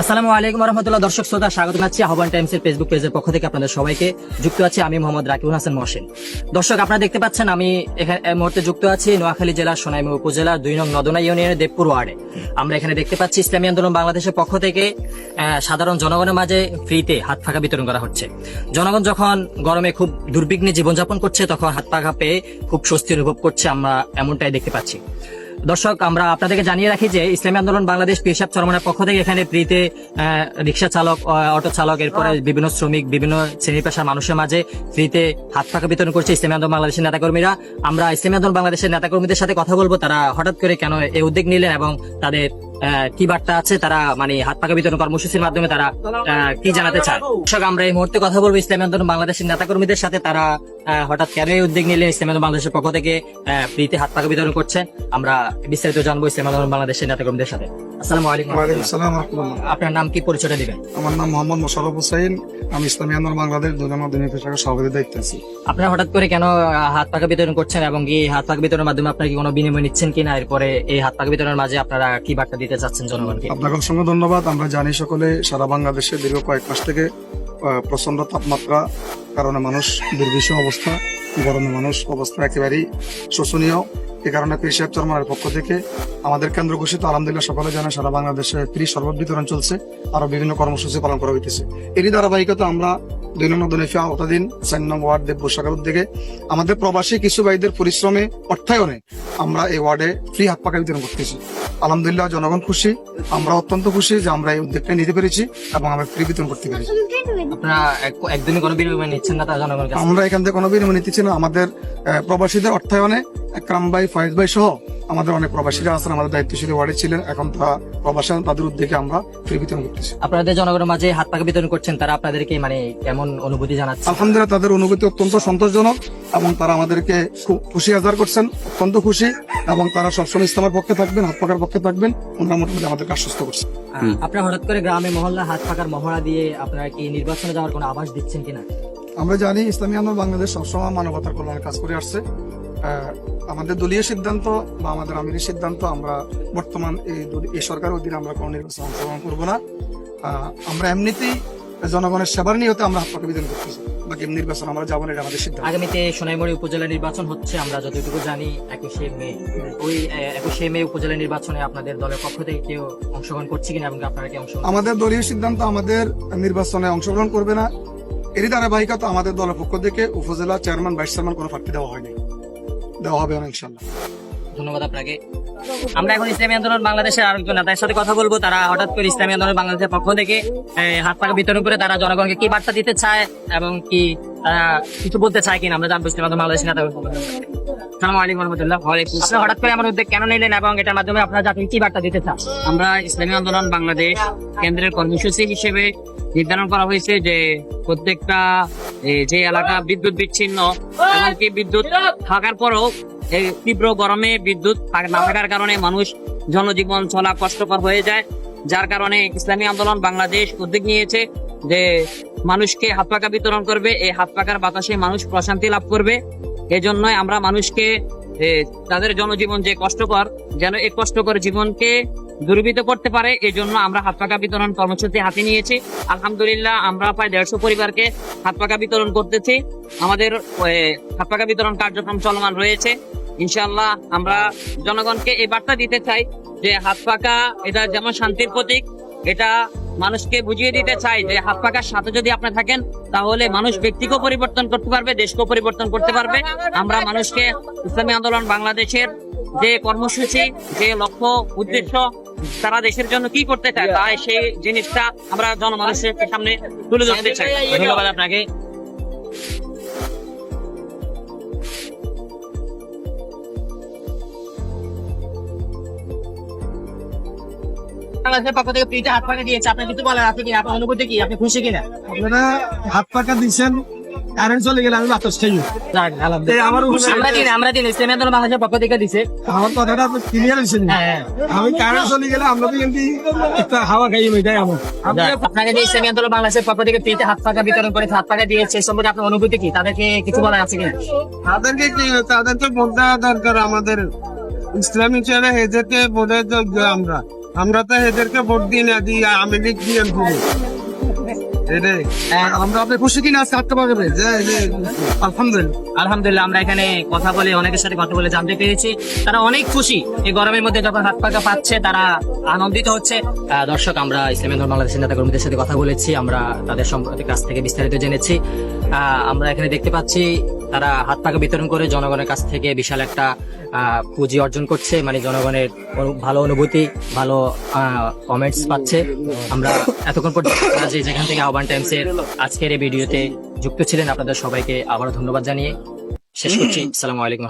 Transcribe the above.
আসসালামু আলাইকুম রহমতুল্লাহ দর্শক শ্রোতা, স্বাগত জানাচ্ছি আহ্বান টাইমস এর ফেসবুক পেজের পক্ষ থেকে আপনাদের সবাইকে। যুক্ত আছি আমি মোহাম্মদ রাকিবুল হাসান মহসিন। দর্শক, আপনারা দেখতে পাচ্ছেন আমি এখানে মুহূর্তে যুক্ত আছি নোয়াখালী জেলার সোনাইমুড়ি উপজেলার দুই নং নদনা ইউনিয়নের দেবপুর ওয়ার্ডে। আমরা এখানে দেখতে পাচ্ছি ইসলামী আন্দোলন বাংলাদেশের পক্ষ থেকে সাধারণ জনগণের মাঝে ফ্রিতে হাত ফাঁকা বিতরণ করা হচ্ছে। জনগণ যখন গরমে খুব দুর্বিঘ্নে জীবনযাপন করছে, তখন হাত পাখা পেয়ে খুব স্বস্তি অনুভব করছে, আমরা এমনটাই দেখতে পাচ্ছি। দর্শক, আমরা আপনাদেরকে জানিয়ে রাখি যে ইসলামী আন্দোলন বাংলাদেশ পেশাব চরমনের পক্ষ থেকে এখানে ফ্রিতে রিক্সা চালক অটো চালক, এরপরে বিভিন্ন শ্রমিক, বিভিন্ন শ্রেণি পেশার মানুষের মাঝে ফ্রিতে হাত পাকা বিতরণ করছে ইসলামী আন্দোলন বাংলাদেশের নেতাকর্মীরা। আমরা ইসলামী আন্দোলন বাংলাদেশের নেতাকর্মীদের সাথে কথা বলব, তারা হঠাৎ করে কেন এই উদ্যোগ নিলেন এবং তাদের কি বার্তা আছে? তারা মানে হাত পাকা বিতরণ কর্মসূচির মাধ্যমে তারা কি জানাতে চায় দর্শক, আমরা এই মুহূর্তে কথা বলব ইসলামী আন্দোলন বাংলাদেশের নেতাকর্মীদের সাথে। তারা হঠাৎ কেন এই উদ্যোগ নিলেন? ইসলামী আন্দোলন বাংলাদেশের পক্ষ থেকে ফ্রিতে হাত পাকা বিতরণ করছেন। আমরা বিস্তারিত জানব ইসলামী আন্দোলন বাংলাদেশের নেতাকর্মীদের সাথে। আসসালামু আলাইকুম। ওয়ালাইকুম আসসালাম আপনার নাম কি পরিচয়টা দিবেন? আমার নাম মোহাম্মদ মোশারফ হুসাইন। আমি ইসলামী আন্দোলন বাংলাদেশ দুজন দিনী পেশাকে সভাপতির দায়িত্ব আছি। আপনারা হঠাৎ করে কেন হাত পাকা বিতরণ করছেন এবং এই হাত পাকা বিতরণের মাধ্যমে আপনারা কি কোনো বিনিময় নিচ্ছেন কিনা? এরপরে এই হাত পাকা বিতরণের মাঝে আপনারা কি বার্তা দিতে চাচ্ছেন জনগণকে? আপনাকে অসংখ্য ধন্যবাদ। আমরা জানি সকলে সারা বাংলাদেশে দীর্ঘ কয়েক মাস থেকে প্রচণ্ড তাপমাত্রা কারণে মানুষ দুর্বিষহ অবস্থা গরমে মানুষ অবস্থা একেবারেই শোচনীয় এই কারণে পেশাব চরমানের পক্ষ থেকে আমাদের কেন্দ্র ঘোষিত, আলহামদুলিল্লাহ, সকলে জানে সারা বাংলাদেশে ত্রিশ শরবত বিতরণ চলছে। আরও বিভিন্ন কর্মসূচি পালন করা হইতেছে। এরই ধারাবাহিকতা আমরা দুই নম্বর দনিফিয়া আওতাধীন চার নং ওয়ার্ড দেব শাখার উদ্যোগে। আমাদের প্রবাসী কিছু ভাইদের পরিশ্রমে অর্থায়নে আমরা এই ওয়ার্ডে ফ্রি হাত পাকা বিতরণ করতেছি। আলহামদুলিল্লাহ জনগণ খুশি আমরা অত্যন্ত খুশি যে আমরা এই উদ্যোগটা নিতে পেরেছি এবং আমরা ফ্রি বিতরণ করতে পেরেছি। না আমরা এখান থেকে কোনো বিনিময় নিতেছি না। আমাদের প্রবাসীদের অর্থায়নে একরাম ভাই ফয়েজ ভাই সহ আমাদের অনেক প্রবাসীরা আছেন আমাদের দায়িত্বশীল ওয়ার্ডে ছিলেন এখন তারা প্রবাসী তাদের উদ্যোগে আমরা ফ্রি বিতরণ করতেছি। আপনাদের জনগণের মাঝে হাত পাকা বিতরণ করছেন তারা আপনাদেরকে মানে কেমন অনুভূতি জানাচ্ছে? আলহামদুলিল্লাহ তাদের অনুভূতি অত্যন্ত সন্তোষজনক এবং তারা আমাদেরকে খুব খুশি হাজার করছেন অত্যন্ত খুশি এবং তারা সবসময় ইসলামের পক্ষে থাকবেন হাত পাকার পক্ষে থাকবেন ওনারা মোটামুটি আমাদেরকে আশ্বস্ত করছেন। আপনারা হঠাৎ করে গ্রামে মহল্লা হাত পাকার মহড়া দিয়ে আপনারা কি নির্বাচনে যাওয়ার কোনো আভাস দিচ্ছেন কিনা? আমরা জানি ইসলামী আন্দোলন বাংলাদেশ সবসময় মানবতার কল্যাণে কাজ করে আসছে। আমাদের দলীয় সিদ্ধান্ত বা আমাদের আমিরের সিদ্ধান্ত আমরা বর্তমান এই এই সরকার অধীনে আমরা কোনো নির্বাচন অংশগ্রহণ করব না। আমরা এমনিতেই জনগণের সেবার নিয়তে আমরা পাকা বিতরণ করতেছি বাকি নির্বাচন আমরা যাব না এটা আমাদের সিদ্ধান্ত। আগামীতে সোনাইমুড়ি উপজেলা নির্বাচন হচ্ছে আমরা যতটুকু জানি একুশে মে ওই একুশে মে উপজেলা নির্বাচনে আপনাদের দলের পক্ষ থেকে কেউ অংশগ্রহণ করছে কিনা এবং আপনারা কি অংশগ্রহণ আমাদের দলীয় সিদ্ধান্ত আমাদের নির্বাচনে অংশগ্রহণ করবে না। এরই ধারাবাহিকতা আমাদের দলের পক্ষ থেকে উপজেলা চেয়ারম্যান ভাইস চেয়ারম্যান কোনো প্রার্থী দেওয়া হয়নি। দেওয়া হবে না, ইনশাল্লাহ। ধন্যবাদ আপনাকে। আমরা এখন ইসলামী আন্দোলন বাংলাদেশের আরেকজন নেতার সাথে কথা বলব। তারা হঠাৎ করে ইসলামী আন্দোলন বাংলাদেশের পক্ষ থেকে হাত পাকা বিতরণ করে তারা জনগণকে কি বার্তা দিতে চায় এবং কি কিছু বলতে চায় কিনা আমরা জানব ইসলামী বাংলাদেশের নেতা সালামু আলাইকুম রহমতুল্লাহ আপনারা হঠাৎ করে আমার উদ্যোগ কেন নিলেন এবং এটার মাধ্যমে আপনারা জাতিকে কি বার্তা দিতে চান? আমরা ইসলামী আন্দোলন বাংলাদেশ কেন্দ্রের কর্মসূচি হিসেবে নির্ধারণ করা হয়েছে যে প্রত্যেকটা যে এলাকা বিদ্যুৎ বিচ্ছিন্ন এমনকি বিদ্যুৎ থাকার পরেও এই তীব্র গরমে বিদ্যুৎ না থাকার কারণে মানুষ জনজীবন চলা কষ্টকর হয়ে যায়। যার কারণে ইসলামী আন্দোলন বাংলাদেশ উদ্যোগ নিয়েছে যে মানুষকে হাত পাকা বিতরণ করবে। এই হাত পাকার বাতাসে মানুষ প্রশান্তি লাভ করবে। এজন্যই আমরা মানুষকে তাদের জনজীবন যে কষ্টকর, যেন এই কষ্টকর জীবনকে দুর্বিত করতে পারে এই জন্য আমরা হাত পাকা বিতরণ কর্মসূচি হাতে নিয়েছি। আলহামদুলিল্লাহ, আমরা প্রায় দেড়শো পরিবারকে হাত পাকা বিতরণ করতেছি। আমাদের হাত পাকা বিতরণ কার্যক্রম চলমান রয়েছে। ইনশাআল্লাহ, আমরা জনগণকে এই বার্তা দিতে চাই যে হাত পাকা এটা যেমন শান্তির প্রতীক এটা মানুষকে বুঝিয়ে দিতে চাই যে হাত পাকার সাথে যদি আপনি থাকেন, তাহলে মানুষ ব্যক্তিকেও পরিবর্তন করতে পারবে, দেশকেও পরিবর্তন করতে পারবে। আমরা মানুষকে ইসলামী আন্দোলন বাংলাদেশের যে কর্মসূচি, যে লক্ষ্য, উদ্দেশ্য, তারা দেশের জন্য কি করতে চায়, তাই সেই জিনিসটা আমরা জনমানুষের সামনে তুলে ধরতে চাই। ধন্যবাদ আপনাকে। বাংলাদেশের পক্ষ থেকে ফ্রিতে হাত পাকা দিয়েছে। আপনার কিছু বলার আছে কিনা আপনার অনুভূতি কি? আপনি খুশি কিনা? আপনারা হাত পাকা দিচ্ছেন কারেন্ট চলে গেলে আমি বাতাস খাই যাক, আলহামদুলিল্লাহ। আমার উপরে- আমরা দিন আমরা দিন ইসলামী আন্দোলন বাংলাদেশের পক্ষ থেকে দিছে। আমার কথাটা ক্লিয়ার হয়েছেন? হ্যাঁ, হ্যাঁ। আমি কারেন্ট চলে গেলে আমরা তো কিন্তু একটা হাওয়া খাই এটাই আমার। আপনাকে যে ইসলামী আন্দোলন বাংলাদেশের পক্ষ থেকে ফ্রিতে হাত পাকা বিতরণ করে হাত পাকা দিয়েছে সম্পর্কে আপনার অনুভূতি কি? তাদেরকে কিছু বলার আছে কিনা? তাদেরকে কি তাদেরকে বলতে দরকার আমাদের ইসলামী এদেরকে বোঝার আমরা। আমরা তো এদেরকে ভোট দিই না দিই আমি লিখ দিয়ে আমরা আপনি খুশি কিনা আজকে আটটা পারবে আলহামদুলিল্লাহ। আলহামদুলিল্লাহ আমরা এখানে কথা বলে অনেকের সাথে কথা বলে জানতে পেরেছি। তারা অনেক খুশি এই গরমের মধ্যে যখন হাত পাকা পাচ্ছে তারা আনন্দিত হচ্ছে। দর্শক আমরা ইসলামী ধর্ম বাংলাদেশের নেতা কর্মীদের সাথে কথা বলেছি আমরা তাদের সম্পর্কে কাছ থেকে বিস্তারিত জেনেছি। আহ, আমরা এখানে দেখতে পাচ্ছি তারা হাত টাকা বিতরণ করে জনগণের কাছ থেকে বিশাল একটা আহ, পুঁজি অর্জন করছে। মানে জনগণের ভালো অনুভূতি ভালো কমেন্টস পাচ্ছে। আমরা এতক্ষণ পর্যন্ত যে যেখান থেকে আহ্বান টাইমসের আজকের এই ভিডিওতে যুক্ত ছিলেন আপনাদের সবাইকে আবারও ধন্যবাদ জানিয়ে শেষ করছি। আসসালামু আলাইকুম।